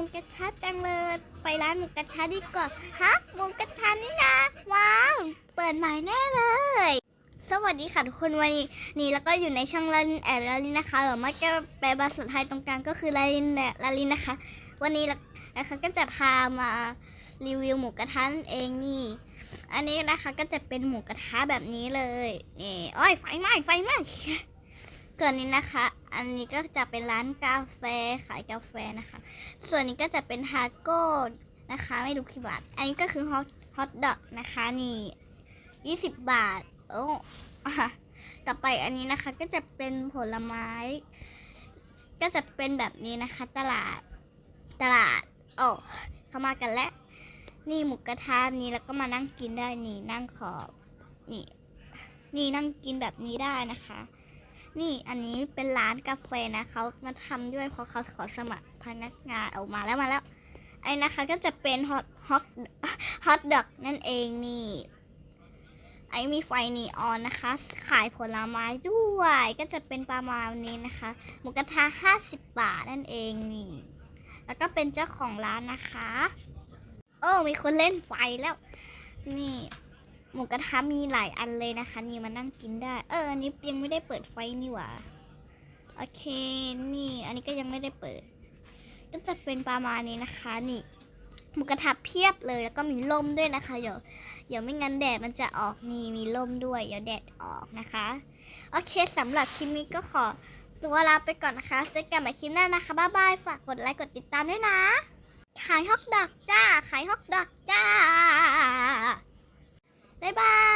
มูกระทะจังเลย ไปร้านหมูกระทะดีกว่าฮะหมูกระทะนี่นะ ว้าว เปิดใหม่แน่เลย สวัสดีค่ะทุกคนวันนี้แล้วก็อยู่ในช่องลาลินแอดลาลินนะคะหรือไม่ก็แปลภาษาไทยตรงกลางก็คือลาลินแอดลาลินนะคะ วันนี้นะคะก็จะพามารีวิวหมูกระทะนั่นเองนี่ อันนี้นะคะก็จะเป็นหมูกระทะแบบนี้เลยนี่โอ้ยไฟไหม้ไฟไหม้ ส่วนนี้นะคะ อันนี้ก็จะเป็นร้านกาแฟขายกาแฟนะคะ ส่วนนี้ก็จะเป็นทาโก้นะคะ ไม่รู้กี่บาท อันนี้ก็คือฮอตฮอตดอกนะคะนี่ยี่สิบบาท โอ้ต่อไปอันนี้นะคะก็จะเป็นผลไม้ ก็จะเป็นแบบนี้นะคะ ตลาดตลาดโอ้เข้ามากันแล้ว นี่หมูกระทะนี้แล้วก็มานั่งกินได้นี่นั่งขอบนี่นี่นั่งกินแบบนี้ได้นะคะ นี่อันนี้เป็นร้านกาแฟนะเขามาทำด้วยเพราะเขาขอสมัครพนักงานออกมาแล้วมาแล้ว ไอ้นะคะก็จะเป็นฮอตฮอตฮอตดอกนั่นเองนี่ ไอ้มีไฟนีออนนะคะ ขายผลไม้ด้วยก็จะเป็นประมาณนี้นะคะหมูกระทะ50 บาทนั่นเองนี่ แล้วก็เป็นเจ้าของร้านนะคะ โอ้มีคนเล่นไฟแล้ว นี่ หมูกระทะมีหลายอันเลยนะคะ นี่มานั่งกินได้ เอออันนี้ยังไม่ได้เปิดไฟนี่หว่าโอเค นี่ อันนี้ก็ยังไม่ได้เปิด ก็จะเป็นประมาณนี้นะคะ นี่หมูกระทะเพียบเลยแล้วก็มีร่มด้วยนะคะ เดี๋ยวเดี๋ยวไม่งั้นแดดมันจะออกนี่มีร่มด้วย เดี๋ยวแดดออกนะคะ โอเคสำหรับคลิปนี้ก็ขอตัวลาไปก่อนนะคะ เจอกันใหม่คลิปหน้านะคะ บ๊ายบาย ฝากกดไลค์ กดติดตามด้วยนะ ขายฮอกดอกจ้า ขายฮอกดอกจ้า บ๊ายบาย